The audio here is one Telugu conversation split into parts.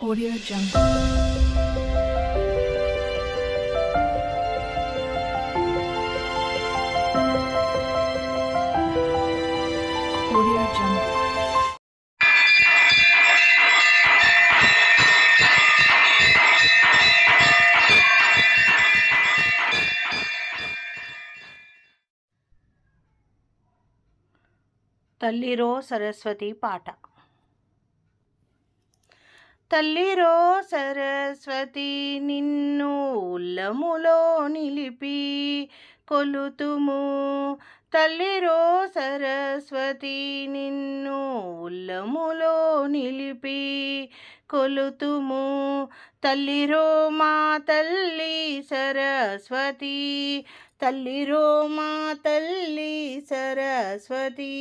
Audio Jungle. Audio Jungle. తల్లిరో Saraswati పాట తల్లిరో సరస్వతి నిన్ను ఉల్లములో నిలిపి కొలుతుము. తల్లిరో సరస్వతి నిన్ను ఉల్లములో నిలిపి కొలుతుము. తల్లిరో మా తల్లి సరస్వతి తల్లిరో మా తల్లి సరస్వతి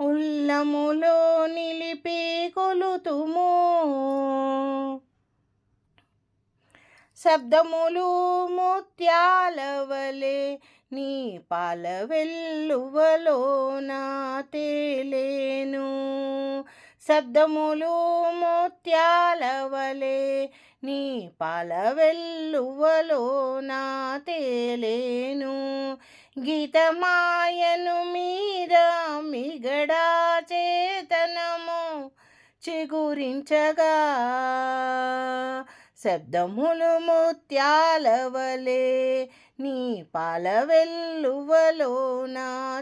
ఉల్లములో నిలిపి కొలుతుము. శబ్దములు ముత్యాలవలే నీ పాల వెల్లువలోన తేలేను. శబ్దములు ముత్యాలవలే నీ పాల వెల్లువలోన తేలేను. గీతమాయను మీద మిగడా చేతనము చిగురించగా. శబ్దములు ముత్యాలవలే నీ పాల వెల్లువలోన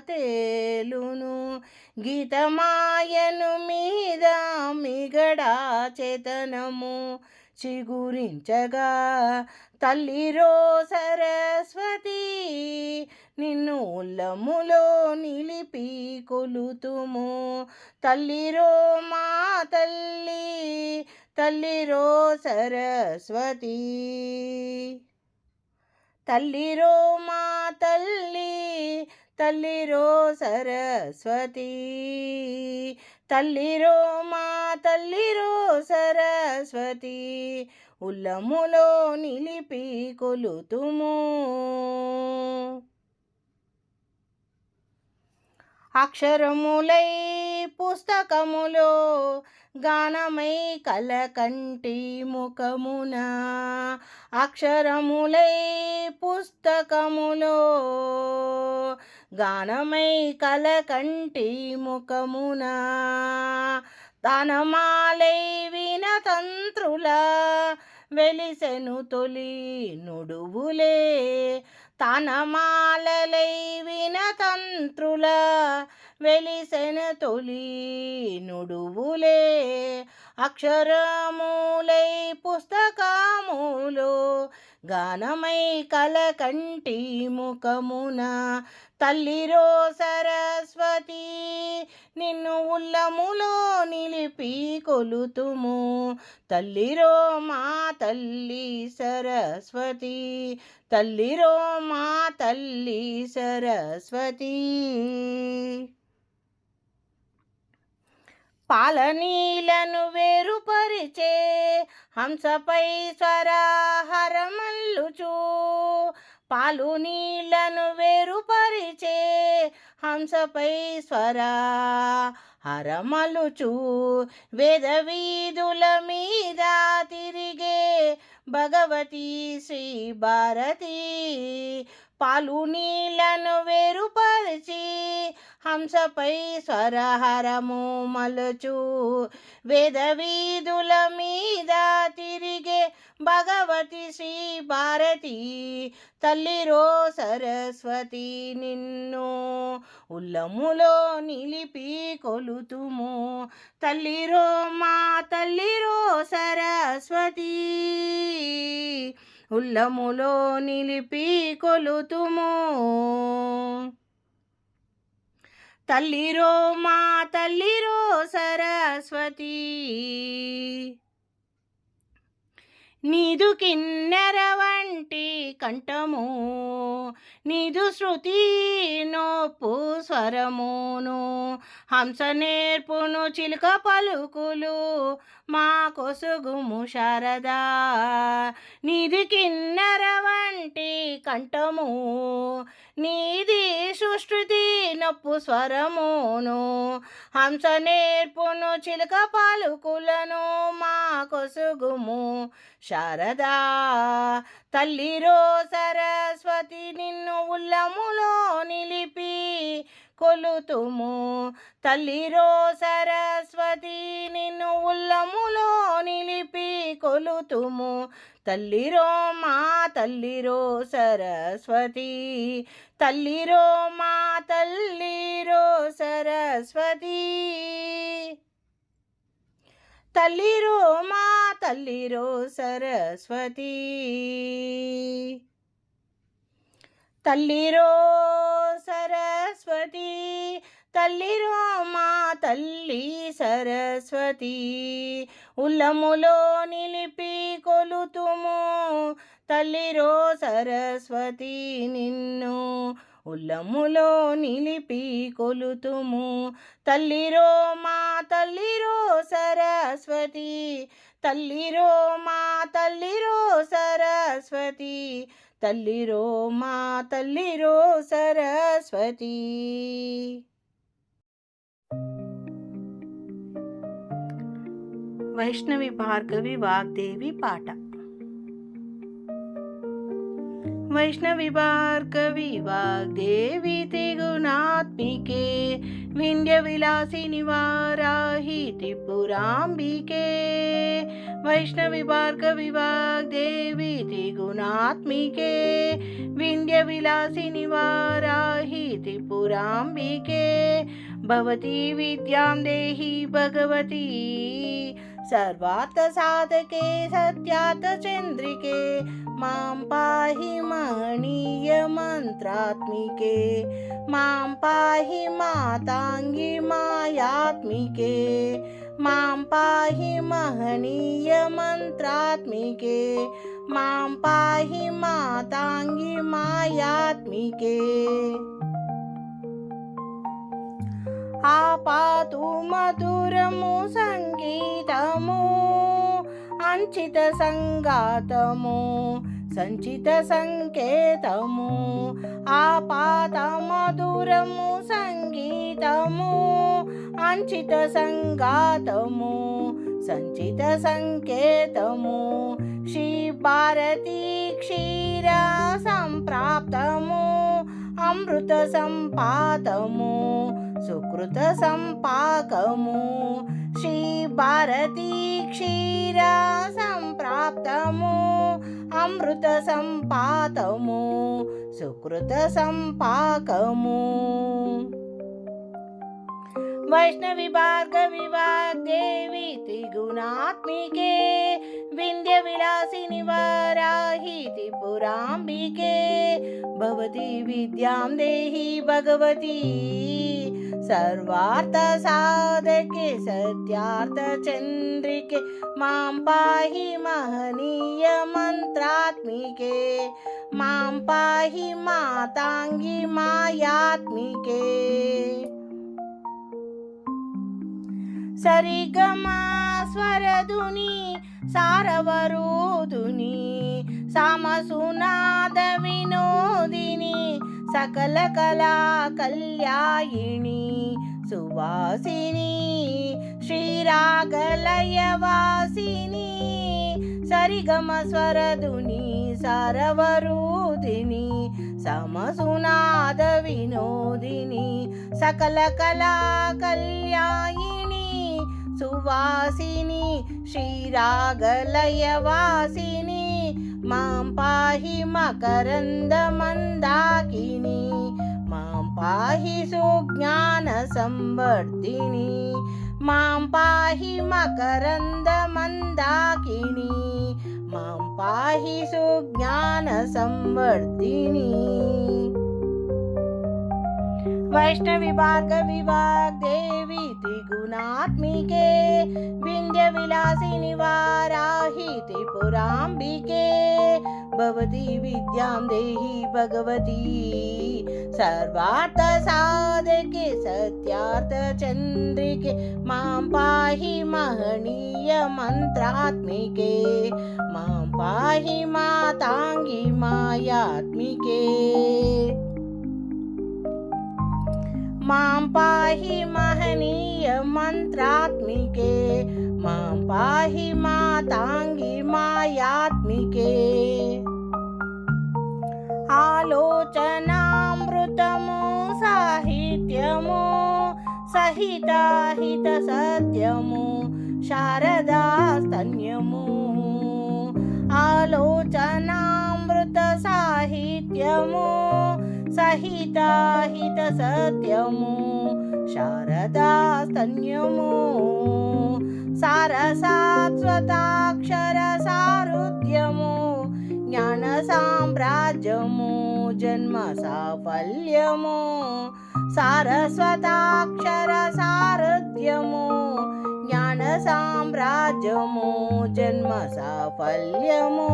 తేలును. గీతమాయను మీద మిగడా చేతనము చిగురించగా. తల్లిరో సరస్వతి నిన్ను ఉల్లములో నిలిపి కొలుతుము. తల్లిరో మా తల్లి తల్లిరో సరస్వతి. తల్లిరో మా తల్లి తల్లిరో సరస్వతి. తల్లిరో మా తల్లిరో సరస్వతి. ఉల్లములో నిలిపి కొలుతుము. అక్షరములై పుస్తకములో గానమై కలకంటి ముఖమున. అక్షరములై పుస్తకములో గానమై కలకంటి ముఖమున. తనమాలై వినతంత్రుల వెలిసెను తొలి నుడువులే. తనమాలలై వినతంత్రుల వెలిసెన తొలి నుడువులే అక్షరములై పుస్తకములో గానమై కలకంటి ముఖమున తల్లిరో సరస్వతి నిన్ను ఉల్లములో నిలిపి కొలుతుము. తల్లిరో మా తల్లి సరస్వతి తల్లిరో మా తల్లి సరస్వతి. పాలనీలను వేరుపరిచే హంసపై స్వరహరమల్లుచు. పాలు నీళ్ళను వేరుపరిచే హంసపై స్వరా హరమలుచు వేద వీధుల మీద తిరిగే భగవతి శ్రీ భారతి పాలు నీళ్ళను వేరుపరిచి హంసపై స్వరహరము మలుచు వేద వీధుల మీద తిరిగే భగవతి శ్రీ భారతి తల్లిరో సరస్వతి నిన్ను ఉల్లములో నిలిపి కొలుతుము. తల్లిరో మా తల్లిరో సరస్వతి ఉల్లములో నిలిపి కొలుతుము. తల్లిరో మా తల్లిరో సరస్వతి. నీదు కిన్నెర వంటి కంఠము నీదు శృతి నోపు స్వరమును హంస నేర్పును చిలుక పలుకులు మా కొసుగుము శారదా. నీది కిన్నర వంటి కంఠము నీది సుష్టి నొప్పు స్వరమును. హంస నేర్పును చిలుక పలుకులను మా కొసుగుము శారదా. తల్లిరో సరస్వతి నిన్ను ఉల్లములో నిలిపి కొలుతుము. తల్లిరో సరస్వతి నిన్ను ఉల్లములో నిలిపి కొలుతుము. తల్లిరో మా తల్లిరో సరస్వతి తల్లిరో మా తల్లిరో సరస్వతి. తల్లిరో మా తల్లిరో సరస్వతి. తల్లిరో సరస్వతి తల్లిరో మా తల్లి సరస్వతి. ఉల్లములో నిలిపి కొలుతుము తల్లిరో సరస్వతి నిన్ను. ఉల్లములో నిలిపి కొలుతుము తల్లిరో మా తల్లిరో సరస్వతి. తల్లిరో మా తల్లిరో సరస్వతి. తల్లిరో మా తల్లిరో సరస్వతి వైష్ణవి భార్గవి వాగ్దేవి పాట వైష్ణవి భార్గవి వాగ్దేవి త్రిగుణాత్మికే వింధ్య విలాసిని వారాహి త్రిపురాంబికే వైష్ణవి భార్గవి వాగ్దేవి త్రిగుణాత్మికే వింధ్య విలాసిని వారాహి త్రిపురాంబికే భవతి విద్యాం దేహి భగవతి సర్వార్థ సాధకే సత్యార్థ చంద్రికే మాం పాహి మహనీయ మంత్రాత్మికే మాం పాహి మాతాంగి మాయాత్మికే మాం పాహి మహనీయ మంత్రాత్మికే మాం పాహి మాతాంగి మాయాత్మికే. ఆపాతు మధురము సంగీతము అంచిత సంగాతము సంచిత సంకేతము. ఆపాత మధురము సంగీతము అంచిత సంగాతము సంచిత సంకేతము శ్రీ భారతీ క్షీర సంప్రాప్తము అమృత సంపాతము సుకృత సంపాకము శ్రీ భారతీ క్షీర సంప్రాప్తము అమృత సంపాతము సుకృత సంపాకము वैष्णवी भार्गविवाग देवी त्रिगुणात्मिके विन्ध्यविलासिनि वाराहि त्रिपुराम्बिके, भवती विद्यां देहि भगवती सर्वार्थसाधके सत्यार्थचन्द्रिके माँ पाहि महनीयमन्त्रात्मिके माँ पाहि माताङ्गी मायात्मिके। సరిగమా స్వరధుని సారవరోధుని సమసునాద వినోదిని సకల కళా కళ్యాయిణి సువాసిని శ్రీరాగలయవాసిని సరిగమ స్వరధుని సారవరోధిని సమసునాద వినోదిని సకల కళా కళ్యాయిణి सुवासिनि श्रीरागलयवासिनि मां पाहि मकरन्दमन्दाकिनी मां पाहि सुज्ञानसंवर्तिनि मां पाहि मकरन्दमन्दाकिनी मां पाहि सुज्ञानसंवर्धिनी। वैष्णवी भार्गव विभाग, देवी त्रिगुणात्मिके, विंध्य विलासिनि वाराहि त्रिपुराम्बिके, भवती विद्यां देहि भगवती, सर्वार्थसाधके, सत्यार्थचन्द्रिके, माँ पाही महनीय मंत्रात्मिके माँ पाही मातांगी मायात्मिके। మహనీయ మంత్రాత్మికే మాం పాహి మాతాంగి మాయాత్మికే మాం పాహి మహనీయ మంత్రాత్మికే మాం పాహి మాతాంగి మాయాత్మికే ఆలోచనామృతము సాహిత్యము సహితాహిత సత్యము శారదా స్తన్యము ఆలోచనామృత సాహిత్యము సహితాహిత సత్యము శారదా స్తన్యము సారసాత్వతాక్షర సారుద్యము జ్ఞాన సామ్రాజ్యము జన్మ సాఫల్యము సారస్వతాక్షర సారథ్యము జ్ఞాన సామ్రాజ్యము జన్మ సాఫల్యము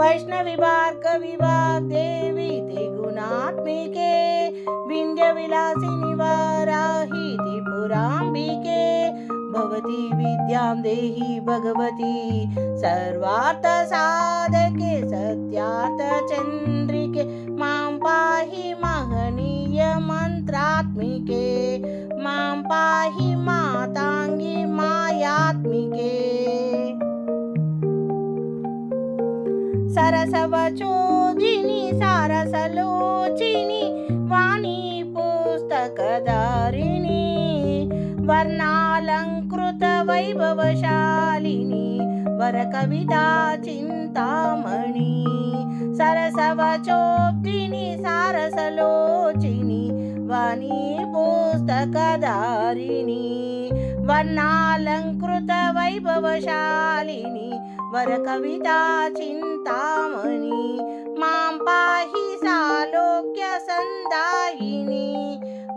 वैष्णविवार कविवा देवी त्रिगुणात्मिके विन्ध्यविलासिनि वाराहि त्रिपुराम्बिके भवती विद्यां देहि भगवती, सर्वार्थसाधके, सत्यार्थचन्द्रिके, माँ पाहि महनीय महनीयमन्त्रात्मिके, माँ पाहि मातांगी मायात्मिके। మాం పాహి సారసలోచిని వాణి పుస్తకధారిణి వర్ణాలంకృత వైభవశాలిని వర కవితా చింతామణి సరసవచోబ్దిని సారసలోచిని వాణి పుస్తకధారిణి వర్ణాలంకృత వైభవశాలిని वरकविता चिन्तामणि मां पाहि सालोक्यसन्दायिनी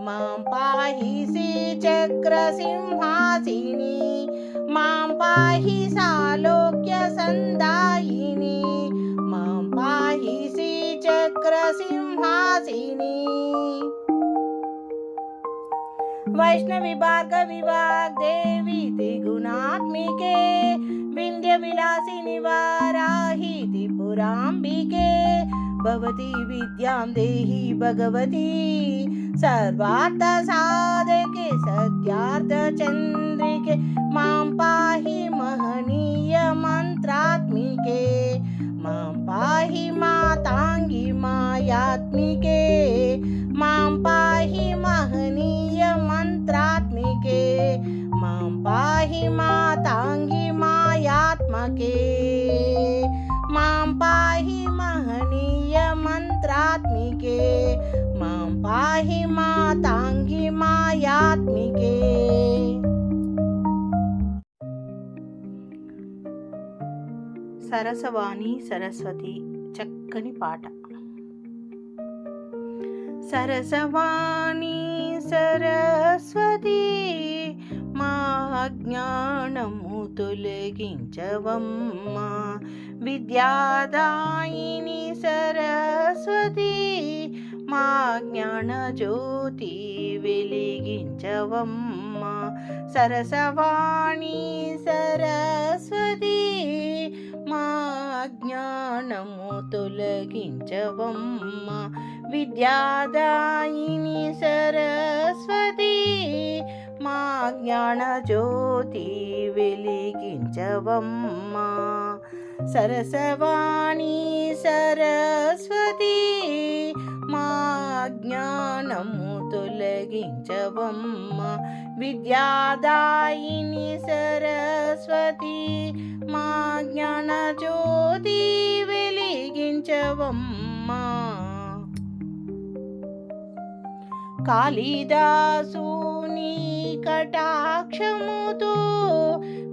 मां पाहि सीचक्रसिंहासिनी मां पाहि सालोक्यसन्दायिनी मां पाहि सीचक्रसिंहासिनी वैष्णविवाकविवा देवी त्रिगुणात्मिके सौभाग्य विलासी निवाराहि त्रिपुराम्बिके। भवती विद्यां देहि भगवती। सर्वार्थ साधके, सत्यार्थ सत्यार्थचन्द्रिके माँ पाहि महनीय महनीयमन्त्रात्मिके माँ पाहि मातांगी मायात्मिके। माँ पाहि महनीय महनीयमन्त्रात्मिके माँ पाहि मातांगी పాహి మాతాంగి మాయాత్మికే మాం పాహి మహనీయ మంత్రాత్మికే మాం పాహి మాతాంగి మాయాత్మకే మాం పాహి మహనీయ మంత్రాత్మికే మాం పాహి మాతాంగి మాయాత్మికే సరసవాణి సరస్వతి చక్కని పాట సరసవాణి సరస్వతి మా జ్ఞానము తొలగించవమ్మా. విద్యాదాయిని సరస్వతి మా జ్ఞాన జ్యోతి వెలిగించవమ్మా. సరసవాణి సరస్వతి మా జ్ఞానము తొలగించవమ్మా. విద్యాదాయిని సరస్వతి మా జ్ఞాన జ్యోతి వెలిగించవమ్మా. సరసవాణి సరస్వతి మా జ్ఞానము తొలగించవమ్మా. విద్యాదాయిని సరస్వతి మా జ్ఞాన జ్యోతి వెలిగించవమ్మా. కాళిదాసుని కటాక్షముతో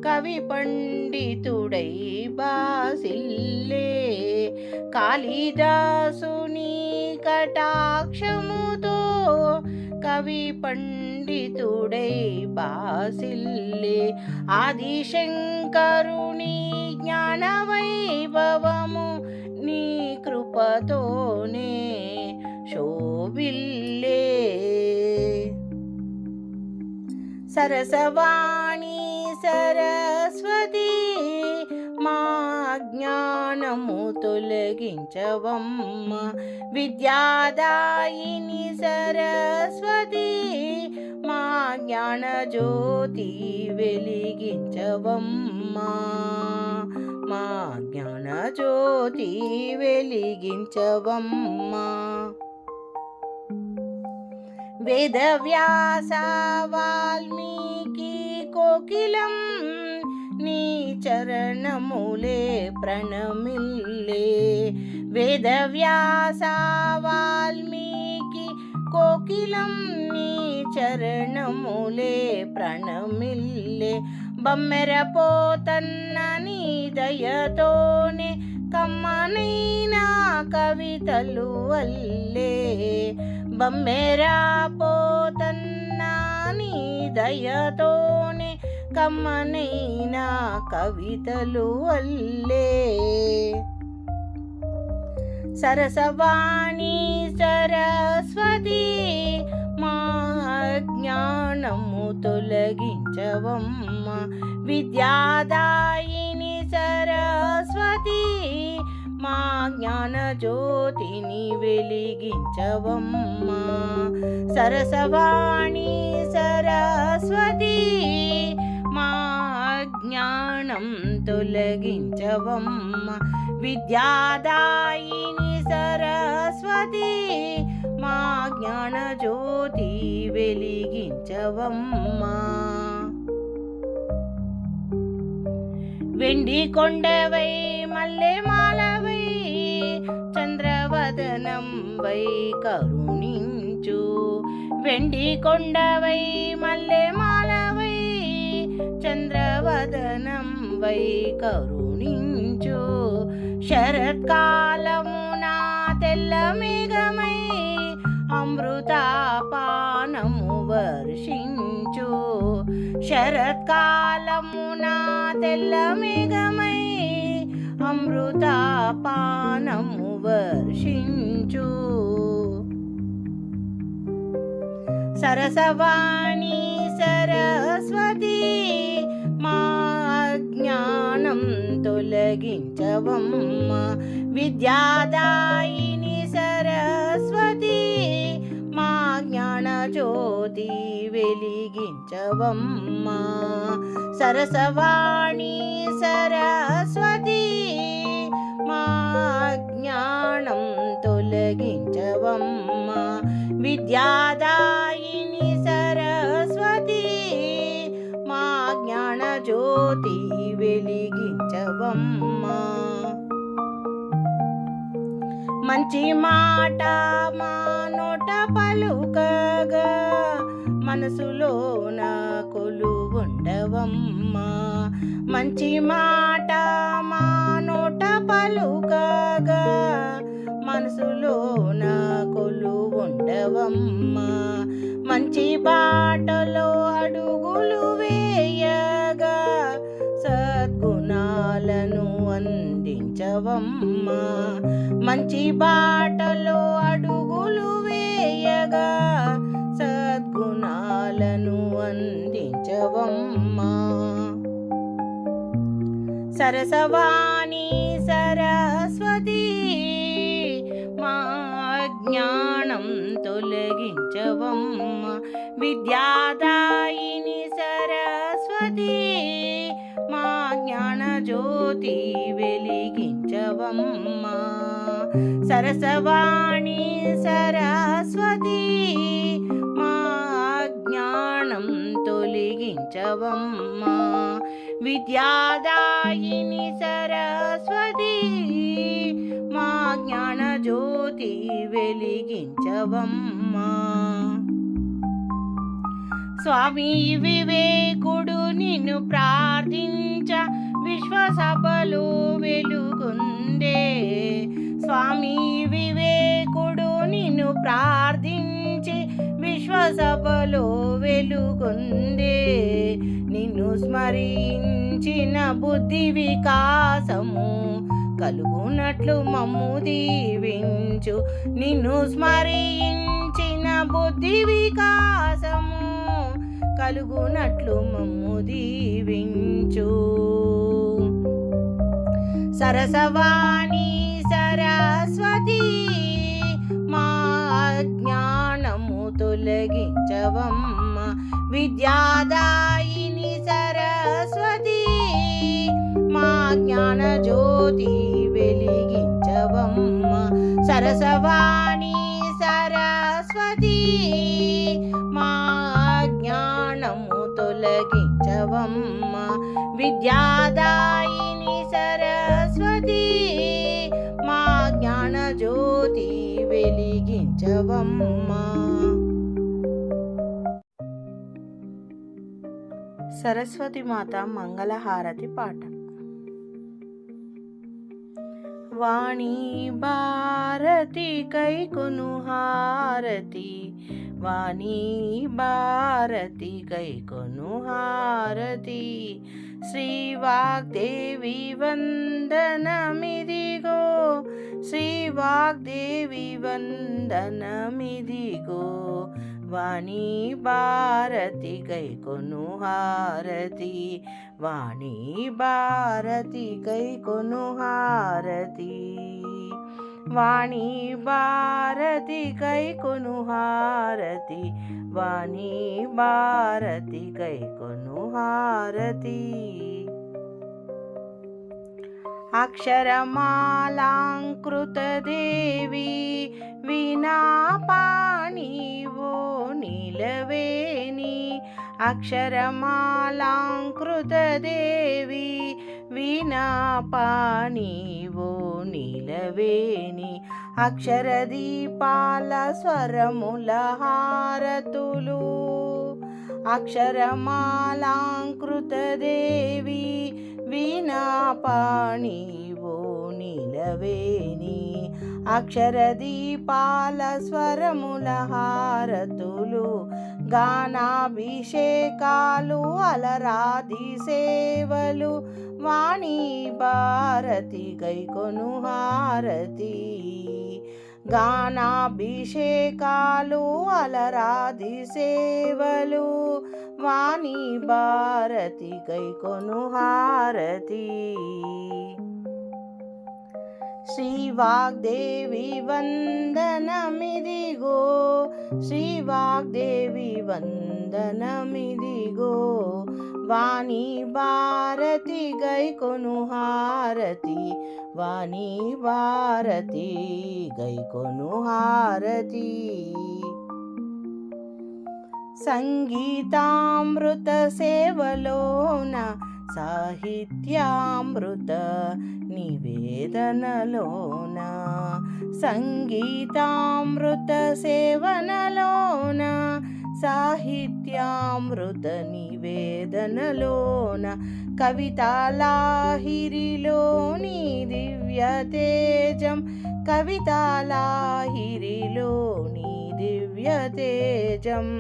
కవి పండితుడై బాసిల్లే. కాళిదాసుని కటాక్షముతో కవి పండితుడై బాసిల్లే. ఆదిశంకరుని జ్ఞానవైభవము నీ కృపతోనే శోభిల్లే. సరసవాణి సరస్వతి మా జ్ఞానము తొలగించవమ్మ. విద్యాదాయిని సరస్వతి మా జ్ఞాన జ్యోతి వెలిగించవమ్మా. మా జ్ఞాన జ్యోతి వెలిగించవమ్మా. వేదవ్యాస వాల్మీకి కోకిలం. నీ చరణములే ప్రణమిల్లే. వేదవ్యాస వాల్మీకి కోకిలం. నీ చరణములే ప్రణమిల్లే. బమ్మెర పోతన్న నీ దయతోనే కమ్మనైనా కవితలు వల్లే. బమ్మెరా పోతన్నా నీ దయతోనే కమ్మనైనా కవితలు వల్లే సరసవాణి సరస్వతి మా జ్ఞానము తొలగించవమ్మ. విద్యాదాయిని సరస్వతి మా జ్ఞాన జ్యోతిని వెలిగించవమ్మ. సరసవాణి సరస్వతి మా జ్ఞానం తొలగించవమ్మ. విద్యాదాయిని సరస్వతి మా జ్ఞాన జ్యోతి వెలిగించవమ్మా. వెండి కొండవై మల్లె మాలవై చంద్రవదనం వై కరుణించు. వెండి కొండవై మల్లె మాలవై చంద్రవదనం వై కరుణించు శరత్కాలమున తెల్ల మేఘమై జ్ఞానము వర్షించు. శరత్కాలమున తెల్ల మేఘమై అమృతాపానము వర్షించు. సరసవాణి సరస్వతి మా జ్ఞానం తొలగించవమ్మ విద్యాదాయిని సరస్వతి మా జ్ఞాన జ్యోతి వెలిగించవమ్మ. సరసవాణి సరస్వతి మా జ్ఞానం తొలగించవమ్మా. విద్యాదాయిని సరస్వతి మా జ్ఞాన జ్యోతి వెలిగించవమ్మా. మంచి మాట మా నోట పలుకగా మనసులో కొలు ఉండవమ్మా. మంచి మాట మా నోట పలుకగా మనసులో కొలు ఉండవమ్మా. మంచి బాటలో అడుగులు వే అందించవమ్మా మంచి బాటలో అడుగులు వేయగా సద్గుణాలను అందించవమ్మా. సరసవాణి సరస్వతి మా జ్ఞానం తొలగించవమ్మ. విద్యాదాయిని సరస్వతి మా జ్ఞాన జ్యోతి వెలిగించవమ్మ సరసవాణి సరస్వతి మా జ్ఞానం తొలగించవమ్మా. విద్యాదాయిని సరస్వతి మా జ్ఞాన జ్యోతి వెలిగించవమ్మా. స్వామి వివేకుడు నిన్ను ప్రార్థించ విశ్వసభలో వెలుగుందే. స్వామి వివేకుడు నిన్ను ప్రార్థించి విశ్వసభలో వెలుగుందే. నిన్ను స్మరించిన బుద్ధి వికాసము కలుగునట్లు మమ్ము దీవించు. నిన్ను స్మరించిన బుద్ధి వికాసము కలుగునట్లు మమ్ము దీవించు. సరసవాణి సరస్వతి మా జ్ఞానము తొలగించవమ్మ. విద్యాదాయిని సరస్వతి మా జ్ఞాన జ్యోతి వెలిగించవమ్మ. సరసవాణి సరస్వతి తొలగించవమ్మ విద్యాదాయిని సరస్వతి మా జ్ఞాన జ్యోతి వెలిగించవమ్మ సరస్వతి మాత మంగళహారతి పాట ವಾಣಿ ಭಾರತಿ ಕೈಕೊನು ಹಾರತಿ. ವಾಣಿ ಭಾರತಿ ಕೈಕೊನು ಹಾರತಿ. ಶ್ರೀ ವಾಗ್ದೇವಿ ವಂದನಮಿದಿಗೋ ಶ್ರೀ ವಾಗ್ದೇವಿ ವಂದನಮಿದಿಗೋ. ವಾಣಿ ಭಾರತಿ ಕೈಕೊನು ಹಾರತಿ. వాణి భారతి కైకొను హారతి. వాణి భారతి కైకొను హారతి. వాణి భారతి కైకొను హారతి. అక్షరమాలాంకృతదేవి వినాపాణివో నిలవేని అక్షరమాలాంకృతదేవి వినాపాణివో నిలవేని అక్షరదీపాల స్వరముల హారతులు అక్షరమాలాంకృతదేవి వీణాపాణివో నిలవేని అక్షరదీపాల స్వరముల హారతులు గానాభిషేకాలు అలరాది సేవలు వాణి భారతి గైకొను హారతి. గానాభిషేకాలు అలరాది సేవలు వాణి భారతి గైకొను హారతి. श्रीवाग्देवी वन्दनमिदिगो। श्रीवाग्देवी वन्दनमिदिगो। वाणी भारति गैकोनुहारति वाणी भारति गैकोनुहारति सङ्गीतामृतसेवलो ना సాహిత్యామృత నివేదనలోన సంగీతామృత సేవనలోన సాహిత్యామృత నివేదనలోన కవితాలాహిరిలోని దివ్య తేజం కవితాలాహిరిలోని दिव्यतेजम्।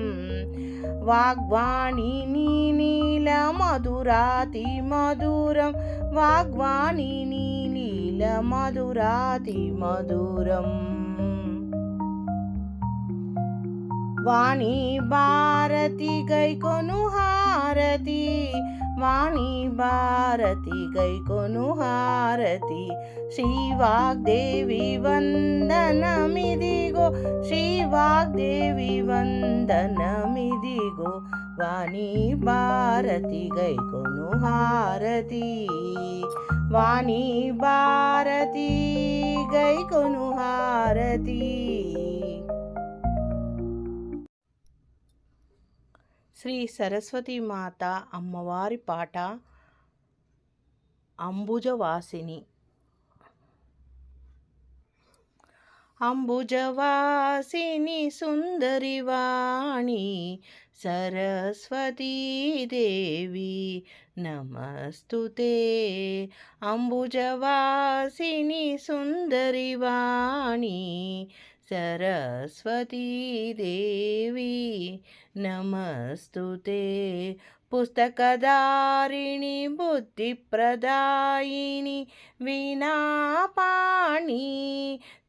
वाग्वाणीनिधुराति मधुरं वाग्वाणी नी मधुरम्। वाणी बारति गैकोनुहारति నీ నీల మధురాతి మధురం వాణి భారతి గైకొను హారతి వాణి భారతి గైకొను హారతి శ్రీ వాగ్దేవి వందనమిదిగో శ్రీ వాగ్దేవి వందనమిదిగో శ్రీ సరస్వతి మాత అమ్మవారి పాట అంబుజవాసిని. అంబుజవాసిని సుందరి వాణి దేవి నమస్తుతే. అంబుజవాసిని సుందరి వాణి సరస్వతీ దేవి నమస్తుతే. పుస్తకదారిణి బుద్ధిప్రదాయిని వీణాపాణి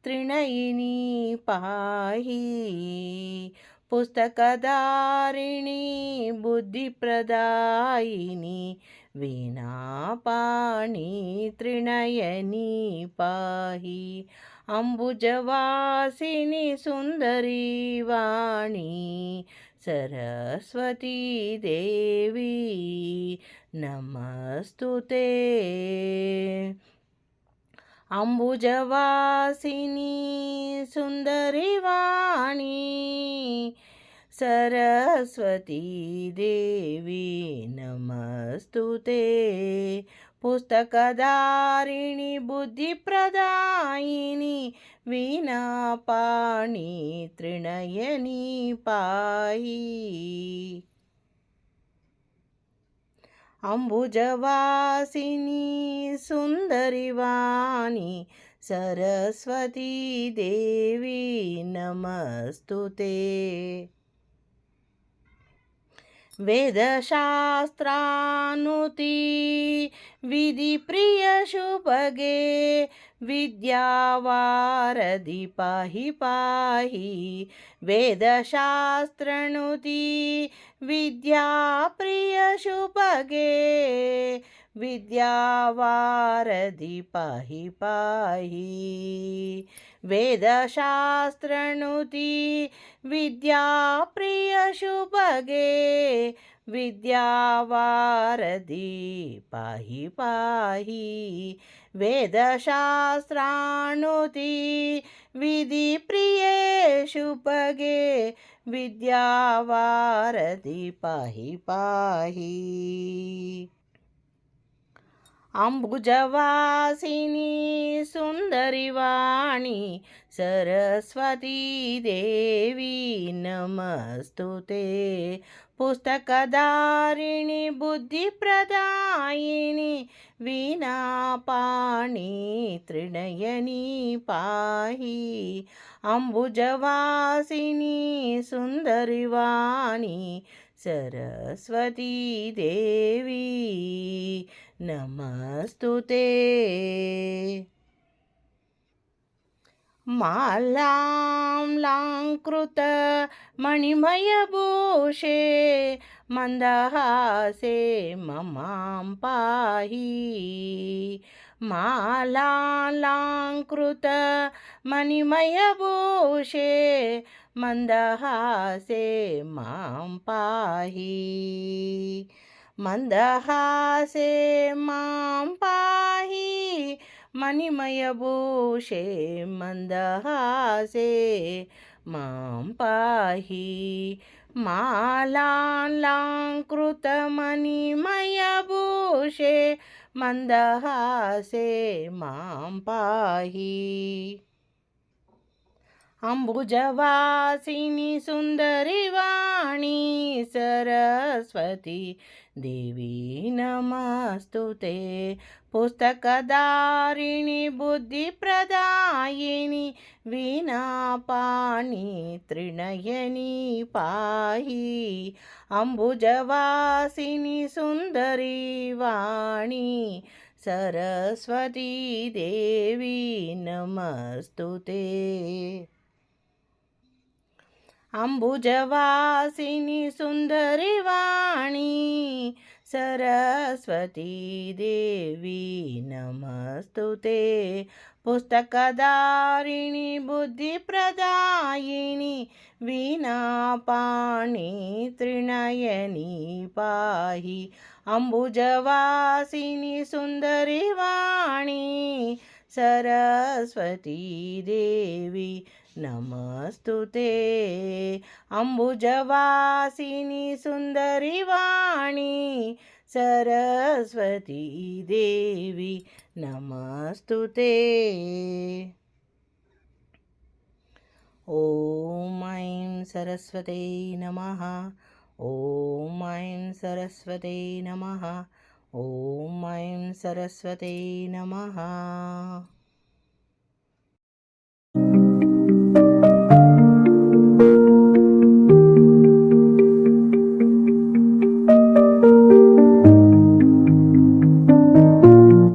త్రినయిని పాహి. పుస్తకదారిణి బుద్ధిప్రదాయిని వీణాపాణి త్రినయని పాహి అంబుజవాసిని సుందరి వాణి సరస్వతీ దేవి నమస్తుతే అంబుజవాసిని సుందరి వాణి సరస్వతీ దేవి నమస్తుతే పుస్తకదారిణి బుద్ధిప్రదాయిని వీణాపాణి త్రినయని పాయి. అంబుజవాసిని సుందరివాణి సరస్వతీ దేవి నమస్తుతే. वेदशास्त्रानुति विधिप्रियशुभगे विद्यावारधि पाहि पाहि वेदशास्त्रनुति विद्याप्रियशुभगे विद्यावारधि पाहि पाहि वेदशास्त्रनुति विद्याप्रियशुभगे विद्यावारधि पाहि पाहि वेदशास्त्रानुति विधिप्रिये शुभगे विद्यावारधि पाहि पाहि అంబుజవాసిని సుందరివాణి సరస్వతీ దేవి నమస్తుతే. పుస్తకదారిణి బుద్ధిప్రదాయిని వీణాపాణి త్రిణయని పాహి. అంబుజవాసిని సుందరివాణి సరస్వతీ దేవి నమస్తుతే. మాలాంలాంకృత మణిమయభూషే మందహాసే మమాం పాహి. మాలాంలాంకృత మణిమయభూషే మందహాసే మాం పాహి. మందహాసే మాం పాహి. మణిమయభూషే మందహాసే మాం పాహి. మాలాంకృతమణిమయభూషే మందహాసే మాం పాహి. అంబుజవాసిని సుందరి వాణి సరస్వతి దేవి నమస్తుతే. పుస్తకదారిణి బుద్ధి ప్రదాయిని వీణాపాణి త్రిణయని పాహి. అంబుజవాసిని సుందరి వాణి సరస్వతీ దేవి अम्बुजवासिनि सुन्दरि वाणी सरस्वती देवी नमस्तु ते पुस्तकदारिणि बुद्धिप्रदायिनी वीणापाणि तृनयनी पाहि। अम्बुजवासिनि सुन्दरि वाणी सरस्वती देवी నమస్తుతే. అంబుజవాసిని సుందరి వాణి సరస్వతీ దేవి నమస్తుతే. ఓం ఐం సరస్వతే నమ ఓం ఐం సరస్వతే నమ ఓం ఐం సరస్వతే నమ.